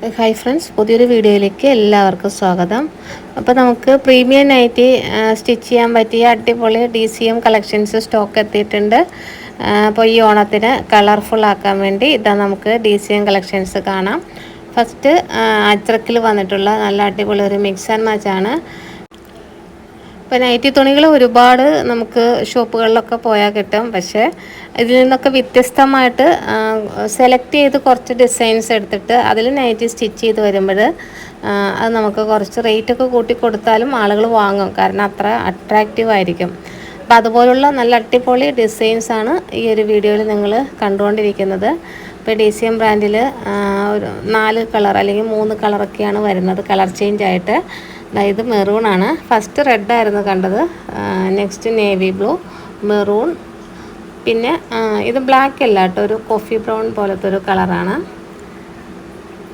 Hi friends പുതിയൊരു വീഡിയോയിലേക്ക് എല്ലാവർക്കും സ്വാഗതം. അപ്പോൾ നമുക്ക് പ്രീമിയം നൈറ്റി സ്റ്റിച്ച് ചെയ്യാൻ പറ്റിയ അടിപൊളി D C M collections stock എത്തിയിട്ടുണ്ട്. അപ്പോൾ ഈ ഓണത്തിന് കളർഫുൾ ആക്കാൻ വേണ്ടി ഇതാ നമുക്ക് ഡി സി എം കളക്ഷൻസ് കാണാം. ഫസ്റ്റ് അജ്രക്കിൽ വന്നിട്ടുള്ള നല്ല അടിപൊളി ഒരു മിക്സ് ആൻഡ് മാച്ചാണ് ആണ്. ഇപ്പോൾ നൈറ്റി തുണികൾ ഒരുപാട് നമുക്ക് ഷോപ്പുകളിലൊക്കെ പോയാൽ കിട്ടും. പക്ഷേ ഇതിൽ നിന്നൊക്കെ വ്യത്യസ്തമായിട്ട് സെലക്ട് ചെയ്ത് കുറച്ച് ഡിസൈൻസ് എടുത്തിട്ട് അതിൽ നൈറ്റി സ്റ്റിച്ച് ചെയ്ത് വരുമ്പോൾ അത് നമുക്ക് കുറച്ച് റേറ്റൊക്കെ കൂട്ടി കൊടുത്താലും ആളുകൾ വാങ്ങും. കാരണം അത്ര അട്രാക്റ്റീവ് ആയിരിക്കും. അപ്പോൾ അതുപോലുള്ള നല്ല അടിപൊളി ഡിസൈൻസ് ആണ് ഈ ഒരു വീഡിയോയിൽ നിങ്ങൾ കണ്ടുകൊണ്ടിരിക്കുന്നത്. ഇപ്പോൾ ഡി സി എം ബ്രാൻഡിൽ ഒരു നാല് കളർ അല്ലെങ്കിൽ മൂന്ന് കളറൊക്കെയാണ് വരുന്നത് കളർ ചേഞ്ച് ആയിട്ട്. ഇത് മെറൂൺ ആണ്. ഫസ്റ്റ് റെഡ് ആയിരുന്നു കണ്ടത്. നെക്സ്റ്റ് നേവി ബ്ലൂ മെറൂൺ പിന്നെ ഇത് ബ്ലാക്ക് അല്ല കേട്ടോ. ഒരു കോഫി ബ്രൗൺ പോലത്തെ ഒരു കളറാണ്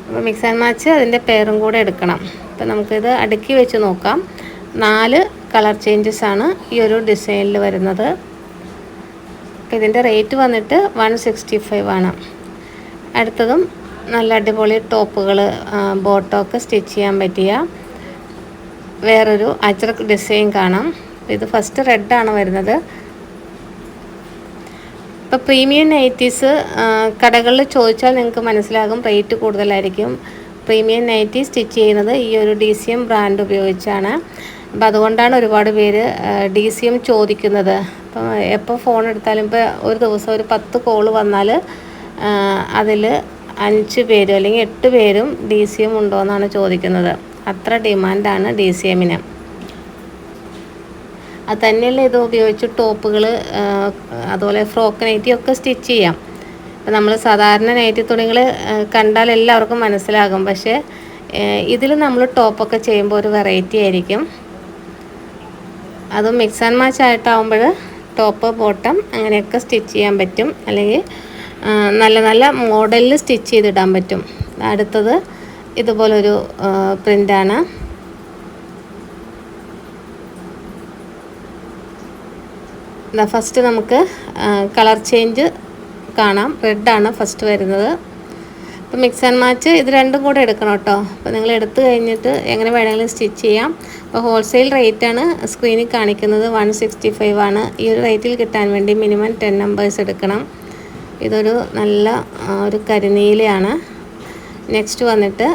അപ്പോൾ മിക്സ് ആൻഡ് മാച്ച് അതിന്റെ പേരും കൂടെ എടുക്കണം. അപ്പോൾ നമുക്കിത് അടുക്കി വെച്ച് നോക്കാം. നാല് കളർ ചേഞ്ചസ് ആണ് ഈ ഒരു ഡിസൈനിൽ വരുന്നത്. അപ്പോൾ ഇതിന്റെ റേറ്റ് വന്നിട്ട് വൺ സിക്സ്റ്റി ഫൈവ് ആണ്. അടുത്തതും നല്ല അടിപൊളി ടോപ്പുകൾ ബോട്ടോക്ക് സ്റ്റിച്ച് ചെയ്യാൻ പറ്റിയ വേറൊരു അജ്രക് ഡിസൈൻ കാണാം. ഇത് ഫസ്റ്റ് റെഡാണ് വരുന്നത്. ഇപ്പോൾ പ്രീമിയം നൈറ്റീസ് കടകളിൽ ചോദിച്ചാൽ നിങ്ങൾക്ക് മനസ്സിലാകും റേറ്റ് കൂടുതലായിരിക്കും. പ്രീമിയം നൈറ്റി സ്റ്റിച്ച് ചെയ്യുന്നത് ഈ ഒരു ഡി സി എം ബ്രാൻഡ് ഉപയോഗിച്ചാണ്. അപ്പോൾ അതുകൊണ്ടാണ് ഒരുപാട് പേര് ഡി സി എം ചോദിക്കുന്നത്. അപ്പം എപ്പോൾ ഫോൺ എടുത്താലും ഇപ്പോൾ ഒരു ദിവസം ഒരു പത്ത് കോൾ വന്നാൽ അതിൽ അഞ്ച് പേരും അല്ലെങ്കിൽ എട്ട് പേരും ഡി സി എം ഉണ്ടോ എന്നാണ് ചോദിക്കുന്നത്. അത്ര ഡിമാൻഡാണ് ഡി സി എമ്മിന് അത് തന്നെയല്ല ഇത് ഉപയോഗിച്ച് ടോപ്പുകൾ അതുപോലെ ഫ്രോക്ക് നൈറ്റി ഒക്കെ സ്റ്റിച്ച് ചെയ്യാം. നമ്മൾ സാധാരണ നൈറ്റി തുണികൾ കണ്ടാൽ എല്ലാവർക്കും മനസ്സിലാകും. പക്ഷേ ഇതിൽ നമ്മൾ ടോപ്പൊക്കെ ചെയ്യുമ്പോൾ ഒരു വെറൈറ്റി ആയിരിക്കും. അതും മിക്സ് ആൻഡ് മാച്ച് ആയിട്ടാവുമ്പോൾ ടോപ്പ് ബോട്ടം അങ്ങനെയൊക്കെ സ്റ്റിച്ച് ചെയ്യാൻ പറ്റും. അല്ലെങ്കിൽ നല്ല നല്ല മോഡലിൽ സ്റ്റിച്ച് ചെയ്തിടാൻ പറ്റും. അടുത്തത് ഇതുപോലൊരു പ്രിന്റാണ് ഫസ്റ്റ് നമുക്ക് കളർ ചേഞ്ച് കാണാം. റെഡാണ് ഫസ്റ്റ് വരുന്നത്. അപ്പോൾ മിക്സ് ആൻഡ് മാച്ച് ഇത് രണ്ടും കൂടെ എടുക്കണം കേട്ടോ. അപ്പോൾ നിങ്ങൾ എടുത്തു കഴിഞ്ഞിട്ട് എങ്ങനെ വേണമെങ്കിലും സ്റ്റിച്ച് ചെയ്യാം. അപ്പോൾ ഹോൾസെയിൽ റേറ്റാണ് സ്ക്രീനിൽ കാണിക്കുന്നത്. വൺ സിക്സ്റ്റി ഫൈവ് ആണ്. ഈ ഒരു റേറ്റിൽ കിട്ടാൻ വേണ്ടി മിനിമം ടെൻ നമ്പേഴ്സ് എടുക്കണം. ഇതൊരു നല്ല ഒരു കരിനീലയാണ്. നെക്സ്റ്റ് വന്നിട്ട്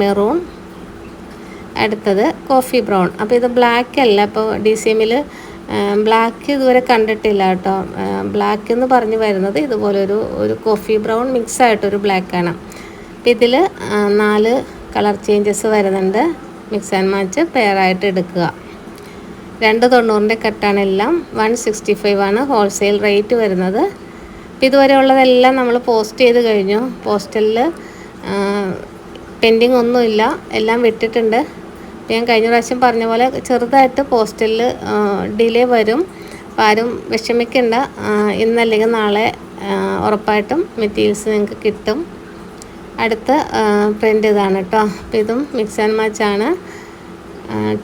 മെറൂൺ അടുത്തത് കോഫി ബ്രൗൺ അപ്പോൾ ഇത് ബ്ലാക്ക് അല്ല. അപ്പോൾ ഡി സി എമ്മിൽ ബ്ലാക്ക് ഇതുവരെ കണ്ടിട്ടില്ല കേട്ടോ. ബ്ലാക്ക് എന്ന് പറഞ്ഞു വരുന്നത് ഇതുപോലൊരു ഒരു കോഫി ബ്രൗൺ മിക്സ് ആയിട്ടൊരു ബ്ലാക്കാണ് അപ്പോൾ ഇതിൽ നാല് കളർ ചേഞ്ചസ് വരുന്നുണ്ട്. മിക്സ് ആൻഡ് മാച്ച് പെയറായിട്ട് എടുക്കുക. രണ്ട് തൊണ്ണൂറിന്റെ കട്ടാണ് എല്ലാം. വൺ സിക്സ്റ്റി ഫൈവ് ആണ് ഹോൾസെയിൽ റേറ്റ് വരുന്നത്. അപ്പോൾ ഇതുവരെ ഉള്ളതെല്ലാം നമ്മൾ പോസ്റ്റ് ചെയ്ത് കഴിഞ്ഞു. പോസ്റ്റലിൽ പെൻഡിങ് ഒന്നുമില്ല എല്ലാം വിട്ടിട്ടുണ്ട്. ഞാൻ കഴിഞ്ഞ പ്രാവശ്യം പറഞ്ഞ പോലെ ചെറുതായിട്ട് പോസ്റ്റലിൽ ഡിലേ വരും. അപ്പോൾ ആരും വിഷമിക്കണ്ട. ഇന്നല്ലെങ്കിൽ നാളെ ഉറപ്പായിട്ടും മെറ്റീരിയൽസ് നിങ്ങൾക്ക് കിട്ടും. അടുത്ത പ്രിന്റ് ഇതാണ് കേട്ടോ. അപ്പോൾ ഇതും മിക്സ് ആൻഡ് മാച്ചാണ്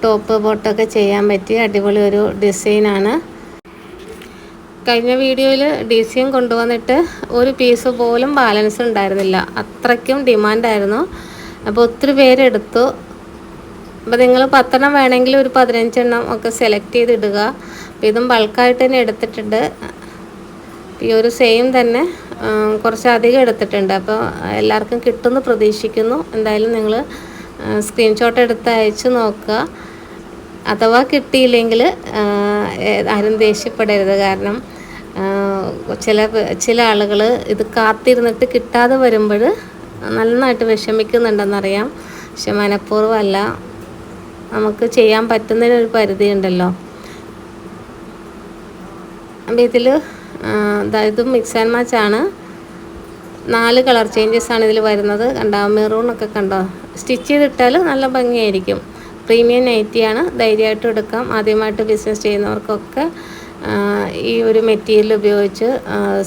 ടോപ്പ് ബോട്ടൊക്കെ ചെയ്യാൻ പറ്റിയ അടിപൊളി ഒരു ഡിസൈനാണ് കഴിഞ്ഞ വീഡിയോയിൽ ഡി സി എം കൊണ്ടുവന്നിട്ട് ഒരു പീസ് പോലും ബാലൻസ് ഉണ്ടായിരുന്നില്ല. അത്രയ്ക്കും ഡിമാൻഡായിരുന്നു അപ്പോൾ ഒത്തിരി പേരെടുത്തു അപ്പോൾ നിങ്ങൾ പത്തെണ്ണം വേണമെങ്കിൽ ഒരു പതിനഞ്ചെണ്ണം ഒക്കെ സെലക്ട് ചെയ്തിടുക. അപ്പോൾ ഇതും ബൾക്കായിട്ട് തന്നെ എടുത്തിട്ടുണ്ട്. ഈ ഒരു സെയിം തന്നെ കുറച്ചധികം കുറച്ച് എടുത്തിട്ടുണ്ട്. അപ്പോൾ എല്ലാവർക്കും കിട്ടുമെന്ന് പ്രതീക്ഷിക്കുന്നു. എന്തായാലും നിങ്ങൾ സ്ക്രീൻഷോട്ട് എടുത്ത് അയച്ച് നോക്കുക. അഥവാ കിട്ടിയില്ലെങ്കിൽ ആരും ദേഷ്യപ്പെടരുത്. കാരണം ചില ചില ആളുകൾ ഇത് കാത്തിരുന്നിട്ട് കിട്ടാതെ വരുമ്പോൾ നന്നായിട്ട് വിഷമിക്കുന്നുണ്ടെന്നറിയാം. പക്ഷെ മനഃപൂർവമല്ല. നമുക്ക് ചെയ്യാൻ പറ്റുന്നതിനൊരു പരിധി ഉണ്ടല്ലോ അപ്പം ഇതിൽ ഇത് മിക്സ് ആൻഡ് മാച്ച് ആണ്. നാല് കളർ ചേഞ്ചസ് ആണ് ഇതിൽ വരുന്നത്. കണ്ടോ? മെറൂൺ ഒക്കെ കണ്ടോ? സ്റ്റിച്ച് ചെയ്തിട്ടാൽ നല്ല ഭംഗിയായിരിക്കും. പ്രീമിയം നൈറ്റിയാണ് ധൈര്യമായിട്ട് എടുക്കാം. ആദ്യമായിട്ട് ബിസിനസ് ചെയ്യുന്നവർക്കൊക്കെ ഈ ഒരു മെറ്റീരിയൽ ഉപയോഗിച്ച്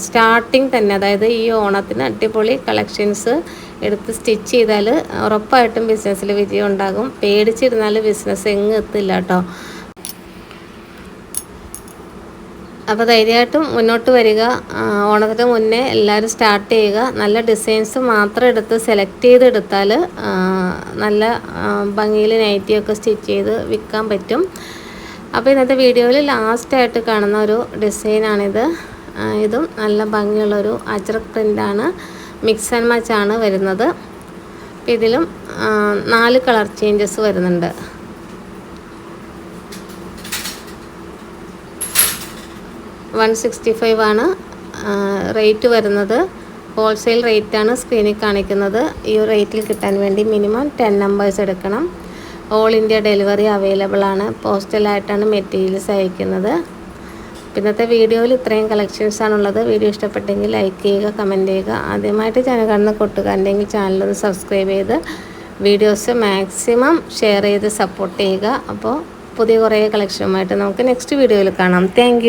സ്റ്റാർട്ടിങ് തന്നെ അതായത് ഈ ഓണത്തിന് അടിപൊളി കളക്ഷൻസ് എടുത്ത് സ്റ്റിച്ച് ചെയ്താൽ ഉറപ്പായിട്ടും ബിസിനസ്സിൽ വിജയം ഉണ്ടാകും. പേടിച്ചിരുന്നാൽ ബിസിനസ് എങ്ങും എത്തില്ല കേട്ടോ അപ്പോൾ ധൈര്യമായിട്ടും മുന്നോട്ട് വരിക. ഓണത്തിന് മുന്നേ എല്ലാവരും സ്റ്റാർട്ട് ചെയ്യുക. നല്ല ഡിസൈൻസ് മാത്രം എടുത്ത് സെലക്ട് ചെയ്തെടുത്താൽ നല്ല ഭംഗിയിൽ നൈറ്റിയൊക്കെ സ്റ്റിച്ച് ചെയ്ത് വിൽക്കാൻ പറ്റും. അപ്പോൾ ഇന്നത്തെ വീഡിയോയിൽ ലാസ്റ്റായിട്ട് കാണുന്ന ഒരു ഡിസൈനാണിത് ഇതും നല്ല ഭംഗിയുള്ളൊരു അജ്രക് പ്രിന്റാണ് മിക്സ് ആൻഡ് മാച്ച് ആണ് വരുന്നത്. ഇതിലും നാല് കളർ ചേഞ്ചസ് വരുന്നുണ്ട്. വൺ സിക്സ്റ്റി ഫൈവ് ആണ് റേറ്റ് വരുന്നത്. ഹോൾസെയിൽ റേറ്റാണ് സ്ക്രീനിൽ കാണിക്കുന്നത്. ഈ ഒരു റേറ്റിൽ കിട്ടാൻ വേണ്ടി മിനിമം ടെൻ നമ്പേഴ്സ് എടുക്കണം. ഓൾ ഇന്ത്യ ഡെലിവറി അവൈലബിൾ ആണ്. പോസ്റ്റലായിട്ടാണ് മെറ്റീരിയൽസ് അയക്കുന്നത് ഇന്നത്തെ വീഡിയോയിൽ ഇത്രയും കളക്ഷൻസ് ആണുള്ളത് വീഡിയോ ഇഷ്ടപ്പെട്ടെങ്കിൽ ലൈക്ക് ചെയ്യുക കമന്റ് ചെയ്യുക. ആദ്യമായിട്ട് ചാനൽ കാണുന്ന ചാനൽ ചാനലൊന്ന് സബ്സ്ക്രൈബ് ചെയ്ത് വീഡിയോസ് മാക്സിമം ഷെയർ ചെയ്ത് സപ്പോർട്ട് ചെയ്യുക. അപ്പോൾ പുതിയ കുറേ കളക്ഷനുമായിട്ട് നമുക്ക് നെക്സ്റ്റ് വീഡിയോയിൽ കാണാം. താങ്ക്